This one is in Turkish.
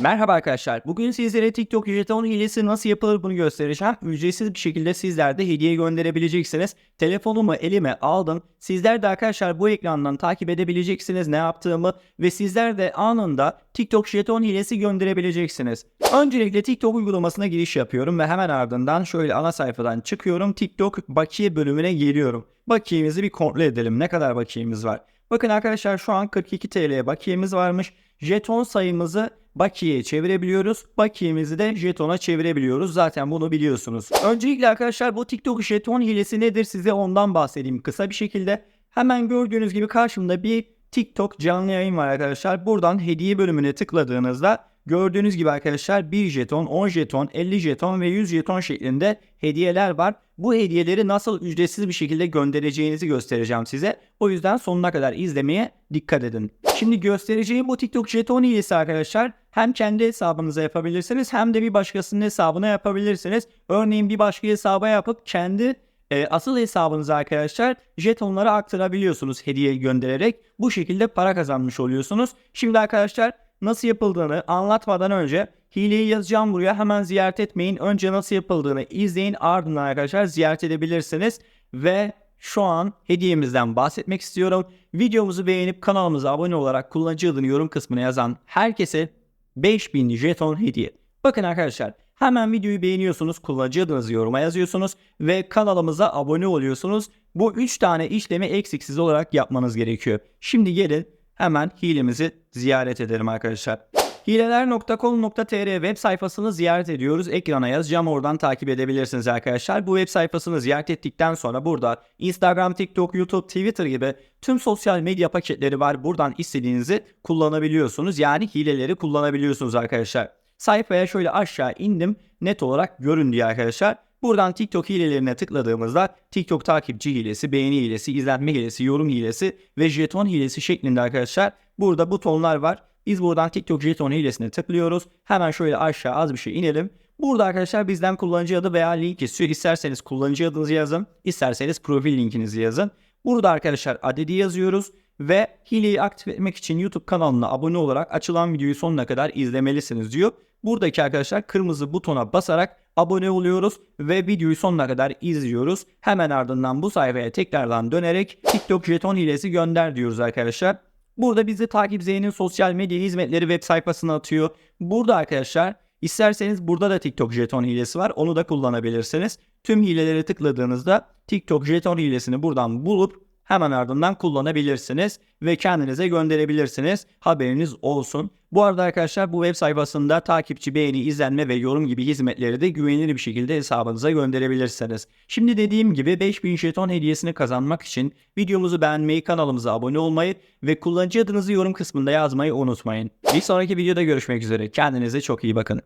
Merhaba arkadaşlar. Bugün sizlere TikTok jeton hilesi nasıl yapılır bunu göstereceğim. Ücretsiz bir şekilde sizler de hediye gönderebileceksiniz. Telefonumu elime aldım. Sizler de arkadaşlar bu ekrandan takip edebileceksiniz ne yaptığımı ve sizler de anında TikTok jeton hilesi gönderebileceksiniz. Öncelikle TikTok uygulamasına giriş yapıyorum ve hemen ardından şöyle ana sayfadan çıkıyorum. TikTok bakiye bölümüne geliyorum. Bakiyemizi bir kontrol edelim. Ne kadar bakiyemiz var? Bakın arkadaşlar şu an 42 TL bakiyemiz varmış. Jeton sayımızı bakiyeye çevirebiliyoruz. Bakiyemizi de jetona çevirebiliyoruz. Zaten bunu biliyorsunuz. Öncelikle arkadaşlar bu TikTok jeton hilesi nedir size ondan bahsedeyim kısa bir şekilde. Hemen gördüğünüz gibi karşımda bir TikTok canlı yayın var arkadaşlar. Buradan hediye bölümüne tıkladığınızda gördüğünüz gibi arkadaşlar 1 jeton, 10 jeton, 50 jeton ve 100 jeton şeklinde hediyeler var. Bu hediyeleri nasıl ücretsiz bir şekilde göndereceğinizi göstereceğim size. O yüzden sonuna kadar izlemeye dikkat edin. Şimdi göstereceğim bu TikTok jeton hilesi arkadaşlar hem kendi hesabınıza yapabilirsiniz hem de bir başkasının hesabına yapabilirsiniz. Örneğin bir başka hesaba yapıp kendi e, asıl hesabınıza arkadaşlar jetonları aktarabiliyorsunuz hediye göndererek. Bu şekilde para kazanmış oluyorsunuz. Şimdi arkadaşlar nasıl yapıldığını anlatmadan önce hileyi yazacağım buraya hemen ziyaret etmeyin. Önce nasıl yapıldığını izleyin ardından arkadaşlar ziyaret edebilirsiniz. Ve şu an hediyemizden bahsetmek istiyorum. Videomuzu beğenip kanalımıza abone olarak kullanıcı adını yorum kısmına yazan herkese 5000 jeton hediye. Bakın arkadaşlar hemen videoyu beğeniyorsunuz, kullanıcı adınızı yoruma yazıyorsunuz ve kanalımıza abone oluyorsunuz. Bu 3 tane işlemi eksiksiz olarak yapmanız gerekiyor. Şimdi gelin hemen hilemizi ziyaret edelim arkadaşlar. Hileler.com.tr web sayfasını ziyaret ediyoruz. Ekrana yazacağım oradan takip edebilirsiniz arkadaşlar. Bu web sayfasını ziyaret ettikten sonra burada Instagram, TikTok, YouTube, Twitter gibi tüm sosyal medya paketleri var. Buradan istediğinizi kullanabiliyorsunuz. Yani hileleri kullanabiliyorsunuz arkadaşlar. Sayfaya şöyle aşağı indim. Net olarak görün diye arkadaşlar. Buradan TikTok hilelerine tıkladığımızda TikTok takipçi hilesi, beğeni hilesi, izlenme hilesi, yorum hilesi ve jeton hilesi şeklinde arkadaşlar burada butonlar var. Biz buradan TikTok jeton hilesine tıklıyoruz. Hemen şöyle aşağı az bir şey inelim. Burada arkadaşlar bizden kullanıcı adı veya link istiyor. İsterseniz kullanıcı adınızı yazın, isterseniz profil linkinizi yazın. Burada arkadaşlar adedi yazıyoruz ve hileyi aktif etmek için YouTube kanalına abone olarak açılan videoyu sonuna kadar izlemelisiniz diyor. Buradaki arkadaşlar kırmızı butona basarak abone oluyoruz ve videoyu sonuna kadar izliyoruz. Hemen ardından bu sayfaya tekrardan dönerek TikTok jeton hilesi gönder diyoruz arkadaşlar. Burada bizi takip Z'nin sosyal medya hizmetleri web sayfasına atıyor. Burada arkadaşlar isterseniz burada da TikTok jeton hilesi var. Onu da kullanabilirsiniz. Tüm hilelere tıkladığınızda TikTok jeton hilesini buradan bulup hemen ardından kullanabilirsiniz ve kendinize gönderebilirsiniz. Haberiniz olsun. Bu arada arkadaşlar bu web sayfasında takipçi, beğeni, izlenme ve yorum gibi hizmetleri de güvenilir bir şekilde hesabınıza gönderebilirsiniz. Şimdi dediğim gibi 5000 jeton hediyesini kazanmak için videomuzu beğenmeyi, kanalımıza abone olmayı ve kullanıcı adınızı yorum kısmında yazmayı unutmayın. Bir sonraki videoda görüşmek üzere. Kendinize çok iyi bakın.